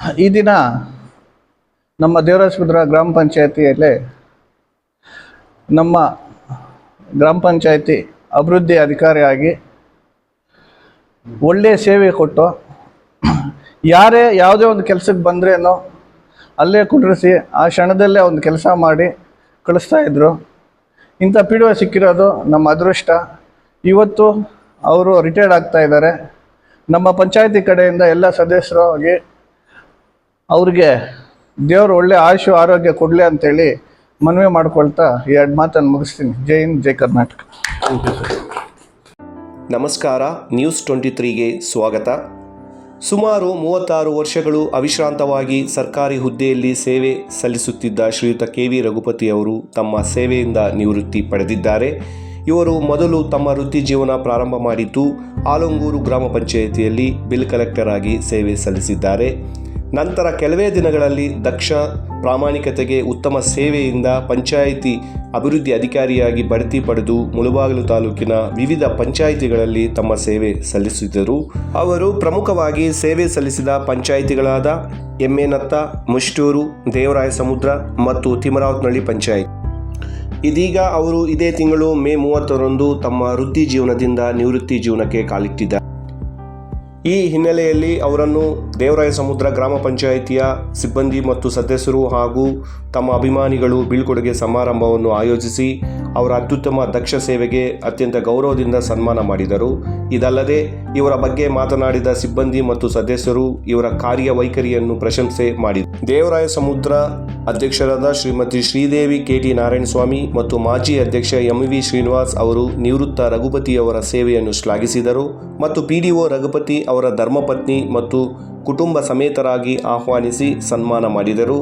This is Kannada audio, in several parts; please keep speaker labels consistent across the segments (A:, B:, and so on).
A: ಈ ದಿನ ನಮ್ಮ ದೇವರಾಜಪುರ ಗ್ರಾಮ ಪಂಚಾಯತಿಯಲ್ಲಿ ನಮ್ಮ ಗ್ರಾಮ ಪಂಚಾಯತಿ ಅಭಿವೃದ್ಧಿ ಅಧಿಕಾರಿಯಾಗಿ ಒಳ್ಳೆಯ ಸೇವೆ ಕೊಟ್ಟು ಯಾರೇ ಯಾವುದೇ ಒಂದು ಕೆಲಸಕ್ಕೆ ಬಂದ್ರೇನೋ ಅಲ್ಲೇ ಕುಂಡ್ರಿಸಿ ಆ ಕ್ಷಣದಲ್ಲೇ ಒಂದು ಕೆಲಸ ಮಾಡಿ ಕಳಿಸ್ತಾ ಇದ್ರು. ಇಂಥ ಪಿ ಡಿ ಒ ಸಿಕ್ಕಿರೋದು ನಮ್ಮ ಅದೃಷ್ಟ. ಇವತ್ತು ಅವರು ರಿಟೈರ್ಡ್ ಆಗ್ತಾ ಇದ್ದಾರೆ. ನಮ್ಮ ಪಂಚಾಯತಿ ಕಡೆಯಿಂದ ಎಲ್ಲ ಸದಸ್ಯರು ಹೋಗಿ ಅವ್ರಿಗೆ ದೇವರು ಒಳ್ಳೆ ಆಯುಷು, ಆರೋಗ್ಯ ಕೊಡಲಿ ಅಂತೇಳಿ ಮನವಿ ಮಾಡ್ಕೊಳ್ತಾ ಎರಡು ಮಾತನ್ನು ಮುಗಿಸ್ತೀನಿ. ಜೈ ಹಿಂದ್, ಜೈ ಕರ್ನಾಟಕ.
B: ನಮಸ್ಕಾರ ನ್ಯೂಸ್ ಟ್ವೆಂಟಿ ತ್ರೀಗೆ ಸ್ವಾಗತ. ಸುಮಾರು ಮೂವತ್ತಾರು ವರ್ಷಗಳು ಅವಿಶ್ರಾಂತವಾಗಿ ಸರ್ಕಾರಿ ಹುದ್ದೆಯಲ್ಲಿ ಸೇವೆ ಸಲ್ಲಿಸುತ್ತಿದ್ದ ಶ್ರೀಯುತ ಕೆ ವಿ ರಘುಪತಿ ಅವರು ತಮ್ಮ ಸೇವೆಯಿಂದ ನಿವೃತ್ತಿ ಪಡೆದಿದ್ದಾರೆ. ಇವರು ಮೊದಲು ತಮ್ಮ ವೃತ್ತಿ ಜೀವನ ಪ್ರಾರಂಭ ಮಾಡಿದ್ದು ಆಲಂಗೂರು ಗ್ರಾಮ ಪಂಚಾಯಿತಿಯಲ್ಲಿ ಬಿಲ್ ಕಲೆಕ್ಟರ್ ಆಗಿ ಸೇವೆ ಸಲ್ಲಿಸಿದ್ದಾರೆ. ನಂತರ ಕೆಲವೇ ದಿನಗಳಲ್ಲಿ ದಕ್ಷ ಪ್ರಾಮಾಣಿಕತೆಗೆ ಉತ್ತಮ ಸೇವೆಯಿಂದ ಪಂಚಾಯಿತಿ ಅಭಿವೃದ್ಧಿ ಅಧಿಕಾರಿಯಾಗಿ ಬಡ್ತಿ ಪಡೆದು ಮುಳುಬಾಗಿಲು ತಾಲೂಕಿನ ವಿವಿಧ ಪಂಚಾಯಿತಿಗಳಲ್ಲಿ ತಮ್ಮ ಸೇವೆ ಸಲ್ಲಿಸಿದರು. ಅವರು ಪ್ರಮುಖವಾಗಿ ಸೇವೆ ಸಲ್ಲಿಸಿದ ಪಂಚಾಯಿತಿಗಳಾದ ಎಮ್ಮೆನತ್ತ, ಮುಷ್ಟೂರು ದೇವರಾಯ ಸಮುದ್ರ ಮತ್ತು ತಿಮರಾವತ್ನಳ್ಳಿ ಪಂಚಾಯತ್. ಇದೀಗ ಅವರು ಇದೇ ತಿಂಗಳು ಮೇ ಮೂವತ್ತರಂದು ತಮ್ಮ ವೃತ್ತಿ ಜೀವನದಿಂದ ನಿವೃತ್ತಿ ಜೀವನಕ್ಕೆ ಕಾಲಿಟ್ಟಿದ್ದಾರೆ. ಈ ಹಿನ್ನೆಲೆಯಲ್ಲಿ ಅವರನ್ನು ದೇವರಾಯ ಸಮುದ್ರ ಗ್ರಾಮ ಪಂಚಾಯಿತಿಯ ಸಿಬ್ಬಂದಿ ಮತ್ತು ಸದಸ್ಯರು ಹಾಗೂ ತಮ್ಮ ಅಭಿಮಾನಿಗಳು ಬೀಳ್ಕೊಡುಗೆ ಸಮಾರಂಭವನ್ನು ಆಯೋಜಿಸಿ ಅವರ ಅತ್ಯುತ್ತಮ ದಕ್ಷ ಸೇವೆಗೆ ಅತ್ಯಂತ ಗೌರವದಿಂದ ಸನ್ಮಾನ ಮಾಡಿದರು. ಇದಲ್ಲದೆ ಇವರ ಬಗ್ಗೆ ಮಾತನಾಡಿದ ಸಿಬ್ಬಂದಿ ಮತ್ತು ಸದಸ್ಯರು ಇವರ ಕಾರ್ಯವೈಖರಿಯನ್ನು ಪ್ರಶಂಸೆ ಮಾಡಿದರು. ದೇವರಾಯ ಸಮುದ್ರ ಅಧ್ಯಕ್ಷರಾದ ಶ್ರೀಮತಿ ಶ್ರೀದೇವಿ ಕೆಟಿ ನಾರಾಯಣಸ್ವಾಮಿ ಮತ್ತು ಮಾಜಿ ಅಧ್ಯಕ್ಷ ಎಂ ವಿ ಶ್ರೀನಿವಾಸ್ ಅವರು ನಿವೃತ್ತ ರಘುಪತಿ ಅವರ ಸೇವೆಯನ್ನು ಶ್ಲಾಘಿಸಿದರು ಮತ್ತು ಪಿಡಿಒ ರಘುಪತಿ ಅವರ ಧರ್ಮಪತ್ನಿ ಮತ್ತು ಕುಟುಂಬ ಸಮೇತರಾಗಿ ಆಹ್ವಾನಿಸಿ ಸನ್ಮಾನ ಮಾಡಿದರು.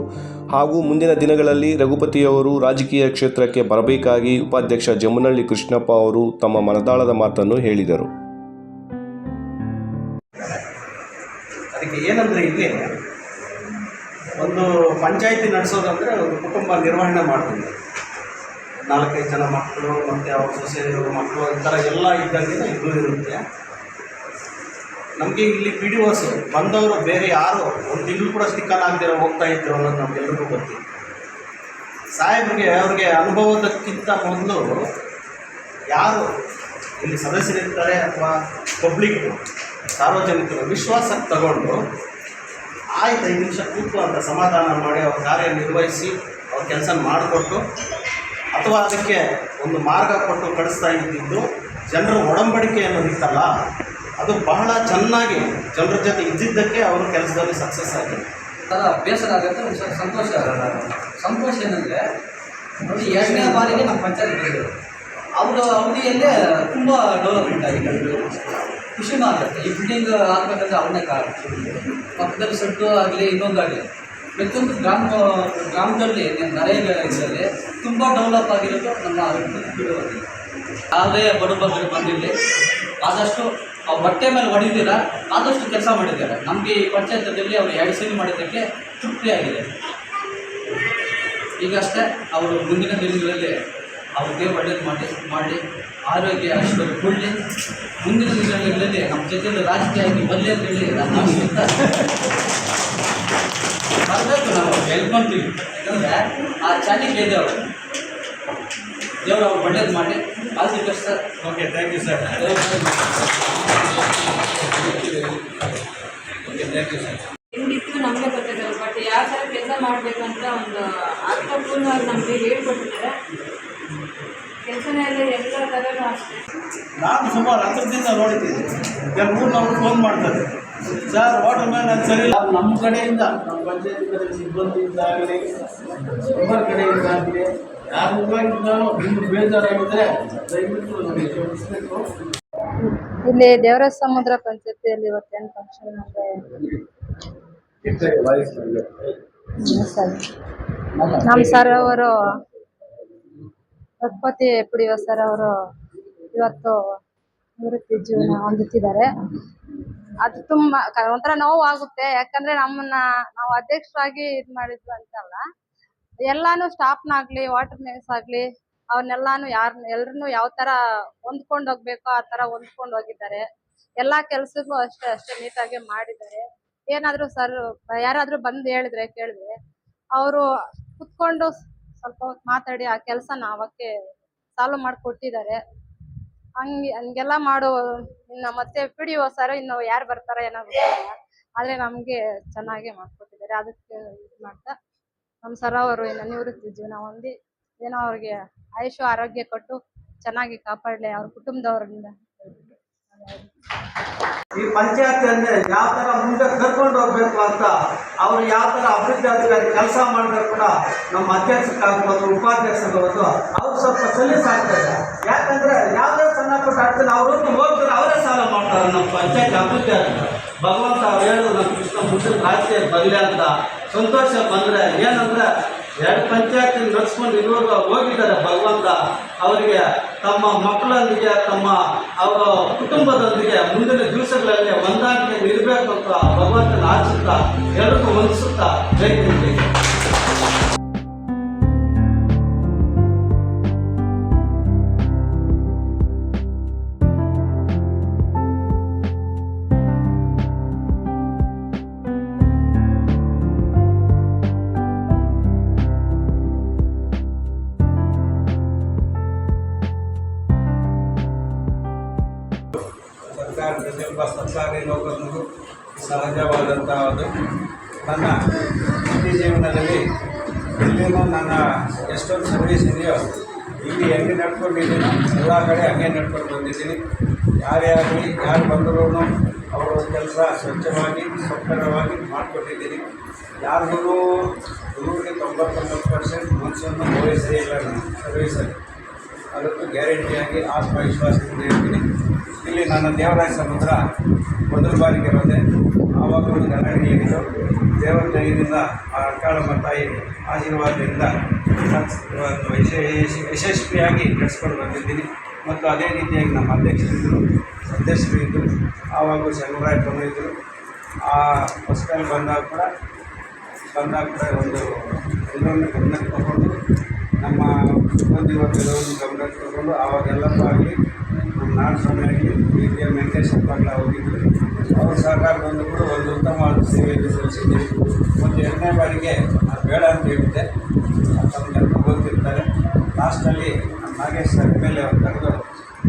B: ಹಾಗೂ ಮುಂದಿನ ದಿನಗಳಲ್ಲಿ ರಘುಪತಿಯವರು ರಾಜಕೀಯ ಕ್ಷೇತ್ರಕ್ಕೆ ಬರಬೇಕಾಗಿ ಉಪಾಧ್ಯಕ್ಷ ಜಮುನಳ್ಳಿ ಕೃಷ್ಣಪ್ಪ ಅವರು ತಮ್ಮ ಮನದಾಳದ ಮಾತನ್ನು ಹೇಳಿದರು.
C: ಒಂದು ಪಂಚಾಯಿತಿ ನಡೆಸೋದಂದರೆ ಒಂದು ಕುಟುಂಬ ನಿರ್ವಹಣೆ ಮಾಡ್ತೀನಿ ನಾಲ್ಕೈದು ಜನ ಮಕ್ಕಳು, ಮತ್ತು ಅವ್ರ ಸೊಸೆಯರು, ಮಕ್ಕಳು, ಈ ಥರ ಎಲ್ಲ ಇದ್ದಂಗೆ ಇದು ಇರುತ್ತೆ. ನಮಗೆ ಇಲ್ಲಿ ಪಿ ಡಿ ಓಸ್ ಬಂದವರು ಬೇರೆ ಯಾರು ಒಂದು ತಿಂಗಳು ಕೂಡ ಸ್ಟಿಕ್ಕನ್ ಆಗದಿರೋ ಹೋಗ್ತಾ ಇದ್ರು ಅನ್ನೋದು ನಮಗೆಲ್ಲರಿಗೂ ಗೊತ್ತಿತ್ತು ಸಾಹೇಬ್ರಿಗೆ, ಅವ್ರಿಗೆ ಅನುಭವದಕ್ಕಿಂತ ಮೊದಲು ಯಾರು ಇಲ್ಲಿ ಸದಸ್ಯರಿರ್ತಾರೆ ಅಥವಾ ಪಬ್ಲಿಕ್ ಸಾರ್ವಜನಿಕರು ವಿಶ್ವಾಸಕ್ಕೆ ತಗೊಂಡು ಆಯ್ತು, ಐದು ನಿಮಿಷ ಕೂತು ಅಂತ ಸಮಾಧಾನ ಮಾಡಿ ಅವ್ರ ಕಾರ್ಯ ನಿರ್ವಹಿಸಿ ಅವ್ರ ಕೆಲಸ ಮಾಡಿಕೊಟ್ಟು ಅಥವಾ ಅದಕ್ಕೆ ಒಂದು ಮಾರ್ಗ ಕೊಟ್ಟು ಕಳಿಸ್ತಾ ಇದ್ದಿದ್ದು, ಜನರ ಒಡಂಬಡಿಕೆ ಅನ್ನೋದಿತ್ತಲ್ಲ, ಅದು ಬಹಳ ಚೆನ್ನಾಗಿ ಜನರ ಜೊತೆ ಇದ್ದಿದ್ದಕ್ಕೆ ಅವರು ಕೆಲಸದಲ್ಲಿ ಸಕ್ಸಸ್ ಆಗಿದೆ.
D: ಅದರ ಬೇಸರ ಆಗುತ್ತೆ ಸಂತೋಷ ಸಂತೋಷ ಏನಂದರೆ, ನೋಡಿ, ಎರಡನೇ ಬಾರಿಗೆ ನಮ್ಮ ಪಂಚಾಯತ್ ಬಂದರು ಅವರ ಅವಧಿಯಲ್ಲೇ ತುಂಬ ಡೆವಲಪ್ಮೆಂಟ್ ಆಗಿದೆ. ಖುಷಿನೂ ಆಗುತ್ತೆ ಈ ಬಿಲ್ಡಿಂಗ್ ಆಗಬೇಕಂದ್ರೆ ಅವನೇ ಕಾರಣ ಪಕ್ಕದಲ್ಲಿ ಸೆಟ್ಟು ಆಗಲಿ ಇನ್ನೊಂದಾಗಲಿ ಪ್ರತಿಯೊಂದು ಗ್ರಾಮ, ಗ್ರಾಮದಲ್ಲಿ ನರೇಗಾ ಇದರಲ್ಲಿ ತುಂಬ ಡೆವಲಪ್ ಆಗಿರೋದು ನಮ್ಮ ಬಿಡುವಲ್ಲಿ ಯಾವುದೇ ಬಡಬಗ್ಗರು ಬಂದಿರಲಿ. ಆದಷ್ಟು ಅವ್ರು ಬಟ್ಟೆ ಮೇಲೆ ಹೊಡಿದಿರ ಆದಷ್ಟು ಕೆಲಸ ಮಾಡಿದ್ದಾರೆ. ನಮಗೆ ಈ ಪಂಚಾಯತದಲ್ಲಿ ಅವರು ಎರಡು ಸರಿ ಮಾಡಿದ್ದಕ್ಕೆ ತೃಪ್ತಿಯಾಗಿದೆ. ಈಗಷ್ಟೇ ಅವರು ಮುಂದಿನ ದಿನಗಳಲ್ಲಿ ಅವ್ರಿಗೆ ಒಳ್ಳೇದು ಮಾಡಿ ಮಾಡಿ ಆರೋಗ್ಯ ಅಷ್ಟು ಕೊಡಲಿ. ಮುಂದಿನ ದಿನಗಳಲ್ಲಿ ನಮ್ಮ ಜೊತೆಯಲ್ಲಿ ರಾಜಕೀಯವಾಗಿ ಬರಲಿ ಅಂತ ಹೇಳಿ ನಾನು ಆಶಿಸ್ತಾ ಬರಬೇಕು ನಾವು ಗೆಲ್ಕೊಂತೀವಿ ಯಾಕಂದರೆ ಆ ಚಾಲಿಗೆ ಇದೆ ಅವರು ದೇವರು ಅವ್ರು ಒಳ್ಳೇದು ಮಾಡಿ all the best sir
C: okay thank you sir okay thank you sir
E: ಹೆಂಗಿತ್ತು ನಮಗೆ ಗೊತ್ತಿದೆ ಬಟ್ ಯಾವ ಥರ ಕೆಲಸ ಮಾಡಬೇಕಂತ ಒಂದು ಅರ್ಥಪೂರ್ಣವಾಗಿ ನಮಗೆ ಹೇಳ್ಕೊಟ್ಟಿದ್ದಾರೆ. ಕೆಲಸನೆಲ್ಲ ಎಲ್ಲ ಥರನೂ ಅಷ್ಟೇ.
C: ನಾನು ಸುಮಾರು ಹತ್ರದಿಂದ ನೋಡಿದ್ದೀನಿ. ಎರಡು ಮೂರು ನಾವು ಫೋನ್ ಮಾಡ್ತಾರೆ. ಸರ್ ವಾಟರ್ ಮ್ಯಾನ್ ಅದು ಸರಿ ಇಲ್ಲ. ನಮ್ಮ ಕಡೆಯಿಂದ ನಮ್ಮ ಪಂಚಾಯತ್ ಕಡೆ ಸಿಬ್ಬಂದಿಯಿಂದಾಗಲಿ ಸುಮಾರು ಮೆಂಬರ್ ಕಡೆಯಿಂದ ಆಗಲಿ ಯಾರಿಂದಾಗಿದ್ದಾನೋ ನಿಮ್ಗೆ ಬೇಜಾರಾಗಿದ್ದರೆ ದಯವಿಟ್ಟು ನಮಗೆ ಕ್ಷಮಿಸಬೇಕು.
F: ಇಲ್ಲಿ ದೇವರ ಸಮುದ್ರ ಪಂಚಾಯತಿಯಲ್ಲಿ ಇವತ್ತೇನು ಫಂಕ್ಷನ್ ಅಂದರೆ? ನಮ್ಮ ಸರ್. ಅವರು ರಘುಪತಿ ಪುಡಿಯೋ ಸರ್ ಅವರು ಇವತ್ತು ನಿವೃತ್ತಿ ಜೀವನ ಹೊಂದುತ್ತಿದ್ದಾರೆ. ಅದು ತುಂಬಾ ಒಂಥರ ನೋವು ಆಗುತ್ತೆ ಯಾಕಂದ್ರೆ ನಮ್ಮನ್ನ ನಾವು ಅಧ್ಯಕ್ಷರಾಗಿ ಇದ್ ಮಾಡಿದ್ವಿ ಅಂತಲ್ಲ ಎಲ್ಲಾನು ಸ್ಟಾಫ್ನಾಗ್ಲಿ ವಾಟರ್ ಮೆನ್ಸ್ ಆಗ್ಲಿ, ಅವ್ರನ್ನೆಲ್ಲಾನು ಯಾರ ಎಲ್ರು ಯಾವ ತರ ಹೊಂದ್ಕೊಂಡು ಹೋಗ್ಬೇಕೋ ಆ ತರ ಹೊಂದ್ಕೊಂಡು ಹೋಗಿದ್ದಾರೆ. ಎಲ್ಲಾ ಕೆಲ್ಸಕ್ಕೂ ಅಷ್ಟೇ ಅಷ್ಟೇ ನೀಟಾಗಿ ಮಾಡಿದ್ದಾರೆ. ಏನಾದ್ರು ಸರ್, ಯಾರಾದ್ರೂ ಬಂದು ಹೇಳಿದ್ರೆ ಕೇಳಿದ್ರೆ, ಅವರು ಕುತ್ಕೊಂಡು ಸ್ವಲ್ಪ ಹೊತ್ತು ಮಾತಾಡಿ ಆ ಕೆಲಸನ ಅವಕ್ಕೆ ಸಾಲ್ವ್ ಮಾಡಿಕೊಟ್ಟಿದ್ದಾರೆ. ಹಂಗೆ, ಹಂಗೆಲ್ಲ ಮಾಡೋ, ಇನ್ನು ಮತ್ತೆ ಪಿ ಡಿ ಓ ಸರ್ ಇನ್ನು ಯಾರು ಬರ್ತಾರೋ ಏನೋ ಗೊತ್ತಿಲ್ಲ ಆದರೆ ನಮಗೆ ಚೆನ್ನಾಗೆ ಮಾಡಿಕೊಟ್ಟಿದ್ದಾರೆ. ಅದಕ್ಕೆ ಇದು ಮಾಡ್ತಾ ನಮ್ಮ ಸರ್ ಅವರು ಇನ್ನು ನಿವೃತ್ತಿ ಜೀವನ ಹೊಂದಿ ಏನೋ ಅವ್ರಿಗೆ ಆಯುಷು, ಆರೋಗ್ಯ ಕೊಟ್ಟು ಚೆನ್ನಾಗಿ ಕಾಪಾಡಲಿ ಅವ್ರ ಕುಟುಂಬದವ್ರಿಂದ.
C: ಈ ಪಂಚಾಯತಿಯನ್ನೇ ಯಾವ ತರ ಮುಂದೆ ಕರ್ಕೊಂಡು ಹೋಗ್ಬೇಕು ಅಂತ ಅವರು ಯಾವ ತರ ಅಭಿವೃದ್ಧಿ ಅಧಿಕಾರಿ ಕೆಲಸ ಮಾಡಬೇಕು ಕೂಡ ನಮ್ಮ ಅಧ್ಯಕ್ಷಕ್ಕಾಗ್ಬೋದು ಉಪಾಧ್ಯಕ್ಷರಾಗ್ಬೋದು ಅವ್ರು ಸ್ವಲ್ಪ ಸಲೀಸಾಗ್ತದೆ ಯಾಕಂದ್ರೆ ಯಾವುದೇ ಸಣ್ಣ ಪುಟ್ಟ ಆಗ್ತಾರೆ ಅವರು ಹೋಗ್ತಾರೆ, ಅವರೇ ಸಾಲ ಮಾಡ್ತಾರೆ ನಮ್ಮ ಪಂಚಾಯತ್ ಅಭಿವೃದ್ಧಿ ಅಂತ ಭಗವಂತ ಅವ್ರು ಹೇಳೋದು ನಮ್ಮ ಕೃಷ್ಣ ಮುಂದಿನ ರಾಜ್ಯ ಬರಲಿ ಅಂತ ಸಂತೋಷ ಬಂದ್ರೆ ಏನಂದ್ರೆ ಎರಡು ಪಂಚಾಯತ್ ನಡೆಸ್ಕೊಂಡು ಇರುವಾಗ ಹೋಗಿದ್ದಾರೆ ಭಗವಂತ. ಅವರಿಗೆ ತಮ್ಮ ಮಕ್ಕಳೊಂದಿಗೆ, ತಮ್ಮ ಅವರ ಕುಟುಂಬದೊಂದಿಗೆ ಮುಂದಿನ ದಿವಸಗಳಲ್ಲಿ ಹೊಂದಾಣಿಕೆ ಇರಬೇಕು ಅಂತ ಭಗವಂತನ ಆಶಿಸ್ತಾ, ಎಲ್ಲರಿಗೂ ವಂದಿಸುತ್ತಾ ಜೈ
G: ಸರ್ಕಾರದ ಬೆಂಬ ಸರ್ಕಾರಿ ನೌಕರನಿಗೂ ಸಹಜವಾದಂತಹ ಒಂದು ನನ್ನ ವೃತ್ತಿ ಜೀವನದಲ್ಲಿ ಇಲ್ಲಿನೂ ನನ್ನ ಎಷ್ಟೊಂದು ಸರ್ವಿಸ್ ಇದೆಯೋ, ಇಲ್ಲಿ ಹೆಂಗೆ ನಡ್ಕೊಂಡಿದ್ದೀನೋ, ಎಲ್ಲ ಕಡೆ ಹಂಗೆ ನಡ್ಕೊಂಡು ಬಂದಿದ್ದೀನಿ. ಯಾರೇ ಆಗಲಿ, ಯಾರು ಬಂದರೂ ಅವರ ಕೆಲಸ ಸ್ವಚ್ಛವಾಗಿ ಸ್ವಚ್ಛವಾಗಿ ಮಾಡಿಕೊಟ್ಟಿದ್ದೀನಿ ಯಾರಿಗೂ ನೂರಿಗೆ ತೊಂಬತ್ತೊಂಬತ್ತು ಪರ್ಸೆಂಟ್ ಮನಸ್ಸನ್ನು ವಹಿಸೇ ಇಲ್ಲ ನಾನು ಸರ್ವೀಸಲ್ಲಿ. ಅದಕ್ಕೂ ಗ್ಯಾರಂಟಿಯಾಗಿ ಆತ್ಮವಿಶ್ವಾಸದಿಂದ ಇರ್ತೀನಿ. ಇಲ್ಲಿ ನನ್ನ ದೇವರಾಯ ಸಮುದ್ರ ಮೊದಲ ಬಾರಿಗೆ ಬಂದೆ. ಆವಾಗ ಒಂದು ಗಲಾಟೆ ಏನಿತ್ತು ದೇವರ ದಯದಿಂದ ಆ ಅಕ್ಕಾಳಮ್ಮ ತಾಯಿ ಆಶೀರ್ವಾದದಿಂದ ಯಶಸ್ವಿಯಾಗಿ ನಡೆಸ್ಕೊಂಡು ಬಂದಿದ್ದೀನಿ. ಮತ್ತು ಅದೇ ರೀತಿಯಾಗಿ ನಮ್ಮ ಅಧ್ಯಕ್ಷರಿದ್ದರು ಸದಸ್ಯರು ಇದ್ದರು ಆವಾಗ ಶಂಕರಾಯಪ್ಪನೂ ಬಂದಿದ್ದರು. ಆ ಟೈಮ್ ಬಂದಾಗ ಕೂಡ ಬಂದಾಗ ಕೂಡ ಒಂದು ಎಲ್ಲರನ್ನು ಗಮನಕ್ಕೆ ತಗೊಂಡು ನಮ್ಮ ಸಿಬ್ಬಂದಿ ವರ್ಗದವ್ರನ್ನ ಗಮನಕ್ಕೆ ತಗೊಂಡು ಆವಾಗೆಲ್ಲರೂ ಆಗಲಿ ನಮ್ಮ ನಾಡು ಆಗಲಿ B P M Venkateshwara Patil ಹೋಗಿದ್ದರು ಅವ್ರ ಸಹಕಾರದೊಂದು ಕೂಡ ಒಂದು ಉತ್ತಮವಾದ ಸೇವೆಯನ್ನು ಸಲ್ಲಿಸಿದ್ದೀವಿ ಮತ್ತು ಎರಡನೇ ಬಾರಿಗೆ ನಾನು ಬೇಡ ಅಂತ ಹೇಳಿದ್ದೆ. ತಮ್ಮೆಲ್ಲರೂ ಗೊತ್ತಿರ್ತಾರೆ ಲಾಸ್ಟಲ್ಲಿ ನಮ್ಮ ನಾಗೇಶ್ ಎಂ ಎಲ್ ಎ ಅವ್ರು ಕರೆದು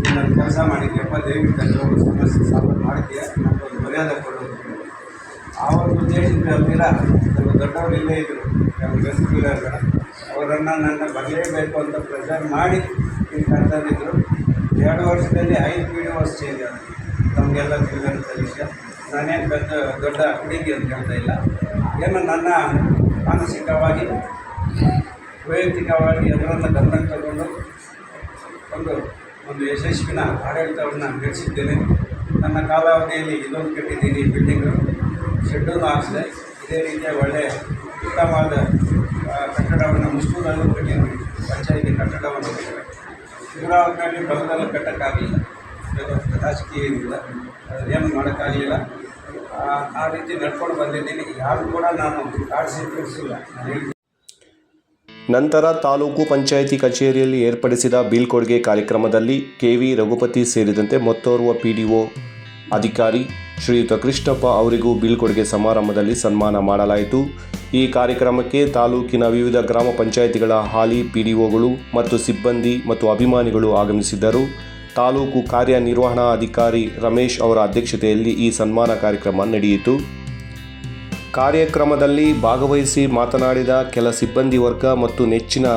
G: ನಾನು ಕೆಲಸ ಮಾಡಿದ್ಯಪ್ಪ, ದಯವಿಟ್ಟು ಅಲ್ಲಿ ಸಮಸ್ಯೆ ಸಾಲ್ವ್ ಮಾಡ್ತೀಯ ನಮಗೊಂದು ಮರ್ಯಾದೆ ಕೊಡೋದು. ಆ ಒಂದು ಉದ್ದೇಶದಿಂದ ಅಂದಿರ ನಮ್ಮ ದೊಡ್ಡವರು ಇಲ್ಲೇ ಇದ್ದರು ಕೆಲವು ರೆಸ್ಕ್ಯೂಲರ್ಗಳ ಅವರನ್ನು ನನ್ನ ಬರಲೇಬೇಕು ಅಂತ ಪ್ರೆಸರ್ ಮಾಡಿ ಇಲ್ಲಿ ಕರೆದಿದ್ದರು ಎರಡು ವರ್ಷದಲ್ಲಿ ಐದು ಚೇಂಜ್ ಆದ ನಮಗೆಲ್ಲ ತಿಳಿದಂಥ ವಿಷಯ ನಾನೇನು ದೊಡ್ಡ ದೊಡ್ಡ ಹುಡುಗಿ ಅಂತ ಹೇಳ್ತಾ ಇಲ್ಲ. ಏನು ನನ್ನ ಮಾನಸಿಕವಾಗಿ, ವೈಯಕ್ತಿಕವಾಗಿ ಅದರನ್ನು ಗಮನ ತಗೊಂಡು ಒಂದು ಒಂದು ಯಶಸ್ವಿನ ಆಡಳಿತವನ್ನು ನಡೆಸಿದ್ದೇನೆ. ನನ್ನ ಕಾಲಾವಧಿಯಲ್ಲಿ ಇದೊಂದು ಕಟ್ಟಿದ್ದೀನಿ ಬಿಲ್ಡಿಂಗು. ಶೆಡ್ಡನ್ನು ಹಾಕಿಸಿದೆ. ಇದೇ ರೀತಿಯ ಒಳ್ಳೆಯ ಉತ್ತಮವಾದ ಕಟ್ಟಡವನ್ನು ಮುಸ್ಕೂರಲ್ಲೂ ಕಟ್ಟಿದ್ದೀನಿ. ಪಂಚಾಯಿತಿ ಕಟ್ಟಡವನ್ನು. ಕಟ್ಟಿದೆ ಬಲದಲ್ಲ ಕಟ್ಟೋಕ್ಕಾಗಲಿಲ್ಲ ರಾಜಕೀಯ ಏನಿಲ್ಲ ಏನು ಮಾಡೋಕ್ಕಾಗಲಿಲ್ಲ ಆ- ರೀತಿ ನಡ್ಕೊಂಡು ಬಂದಿದ್ದೀನಿ. ಯಾರು ಕೂಡ ನಾನು ಕಾಡಿಸಿ ತಿಳಿಸಿಲ್ಲ
B: ನಂತರ ತಾಲೂಕು ಪಂಚಾಯಿತಿ ಕಚೇರಿಯಲ್ಲಿ ಏರ್ಪಡಿಸಿದ ಬೀಳ್ಕೊಡುಗೆ ಕಾರ್ಯಕ್ರಮದಲ್ಲಿ ಕೆವಿ ರಘುಪತಿ ಸೇರಿದಂತೆ ಮತ್ತೋರ್ವ ಪಿಡಿಒ ಅಧಿಕಾರಿ ಶ್ರೀಯುತ ಕೃಷ್ಣಪ್ಪ ಅವರಿಗೂ ಬೀಳ್ಕೊಡುಗೆ ಸಮಾರಂಭದಲ್ಲಿ ಸನ್ಮಾನ ಮಾಡಲಾಯಿತು. ಈ ಕಾರ್ಯಕ್ರಮಕ್ಕೆ ತಾಲೂಕಿನ ವಿವಿಧ ಗ್ರಾಮ ಪಂಚಾಯಿತಿಗಳ ಹಾಲಿ, ಪಿಡಿಒಗಳು ಮತ್ತು ಸಿಬ್ಬಂದಿ ಮತ್ತು ಅಭಿಮಾನಿಗಳು ಆಗಮಿಸಿದ್ದರು. ತಾಲೂಕು ಕಾರ್ಯನಿರ್ವಹಣಾ ಅಧಿಕಾರಿ ರಮೇಶ್ ಅವರ ಅಧ್ಯಕ್ಷತೆಯಲ್ಲಿ ಈ ಸನ್ಮಾನ ಕಾರ್ಯಕ್ರಮ ನಡೆಯಿತು. ಕಾರ್ಯಕ್ರಮದಲ್ಲಿ ಭಾಗವಹಿಸಿ ಮಾತನಾಡಿದ ಕೆಲ ಸಿಬ್ಬಂದಿ ವರ್ಗ ಮತ್ತು ನೆಚ್ಚಿನ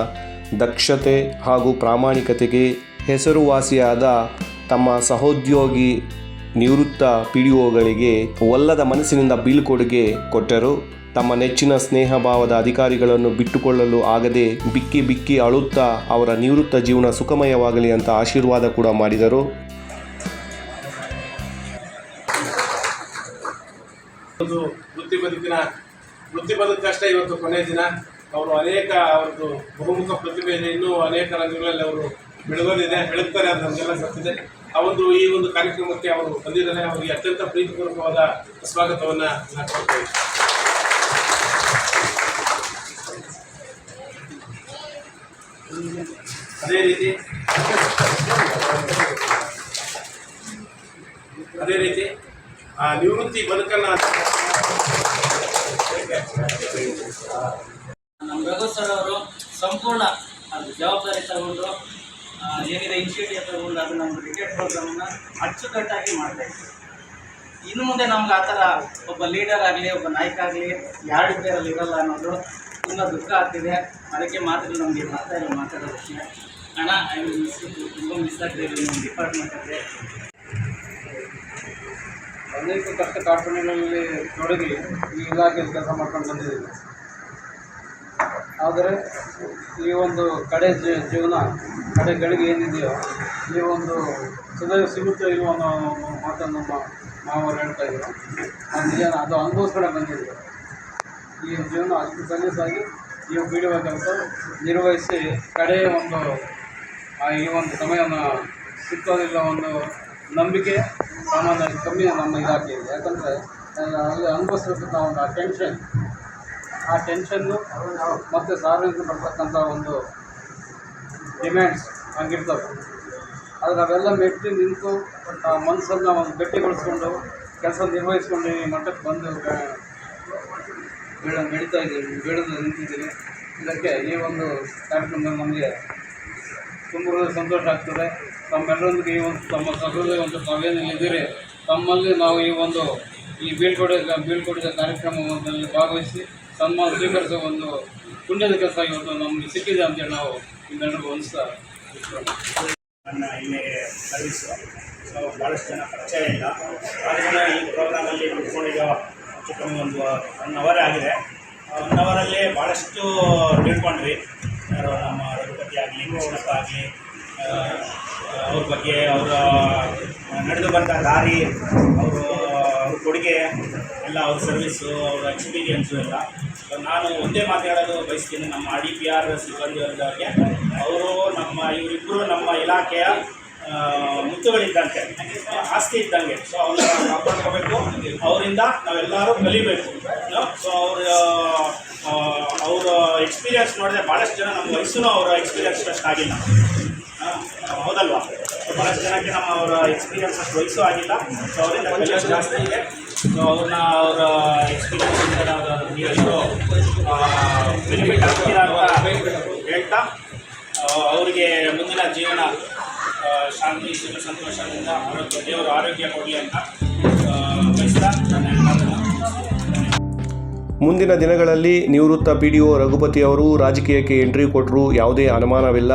B: ದಕ್ಷತೆ ಹಾಗೂ ಪ್ರಾಮಾಣಿಕತೆಗೆ ಹೆಸರುವಾಸಿಯಾದ ತಮ್ಮ ಸಹೋದ್ಯೋಗಿ ನಿವೃತ್ತ ಪಿಡಿಒಗಳಿಗೆ ಒಲ್ಲದ ಮನಸ್ಸಿನಿಂದ ಬೀಳ್ಕೊಡುಗೆ ಕೊಟ್ಟರು. ತಮ್ಮ ನೆಚ್ಚಿನ ಸ್ನೇಹ ಭಾವದ ಅಧಿಕಾರಿಗಳನ್ನು ಬಿಟ್ಟುಕೊಳ್ಳಲು ಆಗದೆ ಬಿಕ್ಕಿ ಬಿಕ್ಕಿ ಅಳುತ್ತಾ ಅವರ ನಿವೃತ್ತ ಜೀವನ ಸುಖಮಯವಾಗಲಿ ಅಂತ ಆಶೀರ್ವಾದ ಕೂಡ ಮಾಡಿದರು.
H: ವೃತ್ತಿ ಬದುಕಿನ ವೃತ್ತಿ ಬದುಕಷ್ಟೇ ಇವತ್ತು ಕೊನೆಯ ದಿನ. ಅವರು ಅನೇಕ ಅವರದ್ದು ಬಹುಮುಖ ಪ್ರತಿಭೆ ಇನ್ನೂ ಅನೇಕ ರಂಗಗಳಲ್ಲಿ ಅವರು ಬೆಳಗೋದಿದೆ ಬೆಳಗ್ತಾರೆ ಅಂತ ನಮಗೆಲ್ಲ ಗೊತ್ತಿದೆ. ಆ ಒಂದು ಈ ಒಂದು ಕಾರ್ಯಕ್ರಮಕ್ಕೆ ಅವರು ಬಂದಿದ್ದಾರೆ. ಅವರಿಗೆ ಅತ್ಯಂತ ಪ್ರೀತಿಪೂರ್ವಕವಾದ ಸ್ವಾಗತವನ್ನು ನಾನು ಅದೇ ರೀತಿ ಅದೇ ರೀತಿ, ಆ, ನಿವೃತ್ತಿ ಬದುಕನ್ನು
E: ನಮ್ಮ ರಘು ಸರ್ ಅವರು ಸಂಪೂರ್ಣ ಜವಾಬ್ದಾರಿ ತಗೊಂಡು ಏನಿದೆ ಇನಿಷಿಯೇಟಿವ್ ತಗೊಂಡು ಅದು ನಮ್ಮ ಕ್ರಿಕೆಟ್ ಪ್ರೋಗ್ರಾಮನ್ನ ಅಚ್ಚುಕಟ್ಟಾಗಿ ಮಾಡ್ತಾ ಇನ್ನು ಮುಂದೆ ನಮ್ಗೆ ಆ ಥರ ಒಬ್ಬ ಲೀಡರ್ ಆಗಲಿ, ಒಬ್ಬ ನಾಯಕ ಆಗಲಿ ಯಾರು ಇದ್ದರಲ್ಲಿ, ಇರಲ್ಲ ಅನ್ನೋದು ತುಂಬ ದುಃಖ ಆಗ್ತಿದೆ. ಅದಕ್ಕೆ ಮಾತ್ರ ನಮಗೆ ಮಾತಾ ಇಲ್ಲ ಮಾತಾಡೋ ವಿಷಯ ಅಣ್ಣ ಐ ಮಿಸ್ ತುಂಬ ಮಿಸ್ ಆಗ್ತಿದೆ ನಮ್ಮ ಡಿಪಾರ್ಟ್ಮೆಂಟ್ ಅಂದರೆ
I: ಅನೇಕ ಕಷ್ಟ ಕಾರ್ಪಣ್ಯಗಳಲ್ಲಿ ತೊಡಗಿ ಈ ಇಲಾಖೆಯಲ್ಲಿ ಕೆಲಸ ಮಾಡ್ಕೊಂಡು ಬಂದಿದ್ದೀವಿ. ಆದರೆ ಈ ಒಂದು ಕಡೆ ಜೀವನ ಕಡೆ ಗಳಿಗೆ ಏನಿದೆಯೋ, ಈ ಒಂದು ಸದಾ ಸಿಗುತ್ತೋ ಇಲ್ವೋ ಅನ್ನೋ ಮಾತನ್ನು ನಮ್ಮ ಮಾವರು ಹೇಳ್ತಾ ಇದ್ರು. ಅದು ನಿಜ ಅದು ಅನುಭವಿಸ್ಕೊಂಡೆ ಬಂದಿದೆ ಈ ಜೀವನ ಅಷ್ಟು ಸಲೀಸಾಗಿ ಈ ಬೀಳಬೇಕಂತ ನಿರ್ವಹಿಸಿ ಕಡೆಯ ಒಂದು ಈ ಒಂದು ಸಮಯನ ಸಿಕ್ಕೋದಿಲ್ಲ ಒಂದು ನಂಬಿಕೆ ಸಾಮಾನ್ಯ ಕಮ್ಮಿ ನಮ್ಮ ಇಲಾಖೆ ಇದೆ ಯಾಕಂದರೆ ಅಲ್ಲಿ ಅನುಭವಿಸಿರ್ತಕ್ಕಂಥ ಒಂದು ಆ ಟೆನ್ಷನ್ ಆ ಟೆನ್ಷನ್ನು ಮತ್ತು ಸಾರ್ವಜನಿಕ ಬರ್ತಕ್ಕಂಥ ಒಂದು ಡಿಮ್ಯಾಂಡ್ಸ್ ಹಂಗಿರ್ತವೆ. ಆದರೆ ನಾವೆಲ್ಲ ಮೆಟ್ಟಿ ನಿಂತು ಆ ಮನಸ್ಸನ್ನು ಒಂದು ಗಟ್ಟಿಗೊಳಿಸ್ಕೊಂಡು ಕೆಲಸ ನಿರ್ವಹಿಸ್ಕೊಂಡು ಈ ಮಟ್ಟಕ್ಕೆ ಬಂದು ಬೆಳ ಬೆಳೀತಾ ಇದ್ದೀವಿ, ಬೆಳೆದು ನಿಂತಿದ್ದೀವಿ. ಇದಕ್ಕೆ ಈ ಒಂದು ಕಾರ್ಯಕ್ರಮ ನಮಗೆ ತುಂಬ ಸಂತೋಷ ಆಗ್ತದೆ. ತಮ್ಮೆಲ್ಲರೊಂದಿಗೆ ಈ ಒಂದು ತಮ್ಮ ಸಭೆಯಲ್ಲಿ ಇದ್ದೀರಿ. ತಮ್ಮಲ್ಲಿ ನಾವು ಈ ಒಂದು ಈ ಬೀಳ್ಕೊಡೆ, ಬೀಳ್ಕೊಡಿದ ಕಾರ್ಯಕ್ರಮದಲ್ಲಿ ಭಾಗವಹಿಸಿ ಸನ್ಮಾನ ಸ್ವೀಕರಿಸುವ ಒಂದು ಪುಣ್ಯದ ಕೆಲಸ ಇವತ್ತು ನಮಗೆ ಸಿಕ್ಕಿದೆ ಅಂತೇಳಿ ನಾವು ನಿಮ್ಮೆಲ್ಲರಿಗೂ ಒಂದು
J: ನನ್ನ ಇಲ್ಲಿ ಸರ್ವಿಸು ಸೊ ಭಾಳಷ್ಟು ಜನ ಪರಿಚಯ ಇಲ್ಲ. ಈ ಪ್ರೋಗ್ರಾಮಲ್ಲಿ ಕುತ್ಕೊಂಡಿರೋ ಹೆಚ್ಚು ಕಮ್ಮಿ ಒಂದು ಒನ್ ಅವರೇ ಆಗಿದೆ. ಒನ್ ಅವರಲ್ಲಿ ಭಾಳಷ್ಟು ತಿಳ್ಕೊಂಡ್ವಿ. ಯಾರೋ ನಮ್ಮ ರಘುಪತಿ ಆಗಲಿ, ಕೃಷ್ಣಪ್ಪ ಆಗಲಿ ಅವ್ರ ಬಗ್ಗೆ, ಅವರ ನಡೆದು ಬಂದ ದಾರಿ, ಅವ್ರ ಕೊಡುಗೆ ಎಲ್ಲ ಅವ್ರ ಸರ್ವಿಸು ಅವ್ರ ಎಕ್ಸ್ಪೀರಿಯನ್ಸು ಎಲ್ಲ. ನಾನು ಒಂದೇ ಮಾತಾಡೋದು ಬಯಸ್ತೀನಿ. ನಮ್ಮ ಅಡಿ ಪಿ ಆರ್ ಸಿಬ್ಬಂದಿ ವರ್ಗಕ್ಕೆ ಅವರು ನಮ್ಮ ಇವರಿಬ್ಬರು ನಮ್ಮ ಇಲಾಖೆಯ ಮುತ್ತುಗಳಿದ್ದಂತೆ ಆಸ್ತಿ ಇದ್ದಂಗೆ. ಸೊ ಅವ್ರನ್ನ ಕಾಪಾಡ್ಕೋಬೇಕು. ಅವರಿಂದ ನಾವೆಲ್ಲರೂ ಕಲಿಬೇಕು. ಸೊ ಅವ್ರ ಅವರ ಎಕ್ಸ್ಪೀರಿಯನ್ಸ್ ನೋಡಿದ್ರೆ ಭಾಳಷ್ಟು ಜನ ನಮ್ಮ ವಯಸ್ಸು ಅವರ ಎಕ್ಸ್ಪೀರಿಯನ್ಸ್ ಅಷ್ಟಾಗಿಲ್ಲ ಹೌದಲ್ವಾ? ಭಾಳಷ್ಟು ಜನಕ್ಕೆ ನಮ್ಮ ಅವರ ಎಕ್ಸ್ಪೀರಿಯನ್ಸ್ ಅಷ್ಟು ವಯಸ್ಸು ಆಗಿಲ್ಲ. ಸೊ ಅವರಿಂದ ಕಲಿಯೋದು ಜಾಸ್ತಿ ಇದೆ. ಸೊ ಅವ್ರನ್ನ ಅವರ ಎಕ್ಸ್ಪೀರಿಯನ್ಸ್ ನೀವೆಷ್ಟು ಬೆನಿಫಿಟ್ ಆಗ್ತೀರಾ ಅಂತ ಹೇಳ್ತಾ ಅವರಿಗೆ ಮುಂದಿನ ಜೀವನ ಶಾಂತಿ, ಸುಖ, ಸಂತೋಷದಿಂದ ಆರೋಗ್ಯ, ದೇವರು ಆರೋಗ್ಯ ಕೊಡಲಿ ಅಂತ ಬಯಸ್ತಾ
B: ಮುಂದಿನ ದಿನಗಳಲ್ಲಿ ನಿವೃತ್ತ ಪಿ ಡಿ ಒ ರಘುಪತಿ ಅವರು ರಾಜಕೀಯಕ್ಕೆ ಎಂಟ್ರಿ ಕೊಟ್ಟರು ಯಾವುದೇ ಅನುಮಾನವಿಲ್ಲ.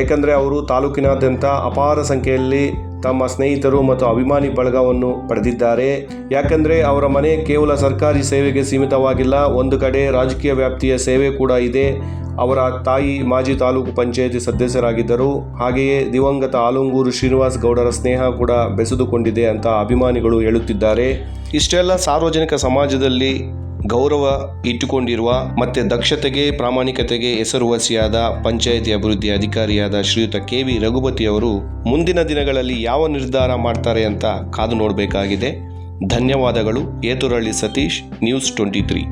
B: ಏಕೆಂದರೆ ಅವರು ತಾಲೂಕಿನಾದ್ಯಂತ ಅಪಾರ ಸಂಖ್ಯೆಯಲ್ಲಿ ತಮ್ಮ ಸ್ನೇಹಿತರು ಮತ್ತು ಅಭಿಮಾನಿ ಬಳಗವನ್ನು ಪಡೆದಿದ್ದಾರೆ. ಯಾಕೆಂದರೆ ಅವರ ಮನೆ ಕೇವಲ ಸರ್ಕಾರಿ ಸೇವೆಗೆ ಸೀಮಿತವಾಗಿಲ್ಲ, ಒಂದು ಕಡೆ ರಾಜಕೀಯ ವ್ಯಾಪ್ತಿಯ ಸೇವೆ ಕೂಡ ಇದೆ. ಅವರ ತಾಯಿ ಮಾಜಿ ತಾಲೂಕು ಪಂಚಾಯತಿ ಸದಸ್ಯರಾಗಿದ್ದರು. ಹಾಗೆಯೇ ದಿವಂಗತ ಆಲಂಗೂರು ಶ್ರೀನಿವಾಸ್ ಗೌಡರ ಸ್ನೇಹ ಕೂಡ ಬೆಸೆದುಕೊಂಡಿದೆ ಅಂತ ಅಭಿಮಾನಿಗಳು ಹೇಳುತ್ತಿದ್ದಾರೆ. ಇಷ್ಟೆಲ್ಲ ಸಾರ್ವಜನಿಕ ಸಮಾಜದಲ್ಲಿ ಗೌರವ ಇಟ್ಟುಕೊಂಡಿರುವ ಮತ್ತೆ ದಕ್ಷತೆಗೆ, ಪ್ರಾಮಾಣಿಕತೆಗೆ ಹೆಸರುವಾಸಿಯಾದ ಪಂಚಾಯಿತಿ ಅಭಿವೃದ್ಧಿ ಅಧಿಕಾರಿಯಾದ ಶ್ರೀಯುತ ಕೆ ವಿ ರಘುಪತಿ ಅವರು ಮುಂದಿನ ದಿನಗಳಲ್ಲಿ ಯಾವ ನಿರ್ಧಾರ ಮಾಡ್ತಾರೆ ಅಂತ ಕಾದು ನೋಡಬೇಕಾಗಿದೆ. ಧನ್ಯವಾದಗಳು. Eturalli Satish news twenty three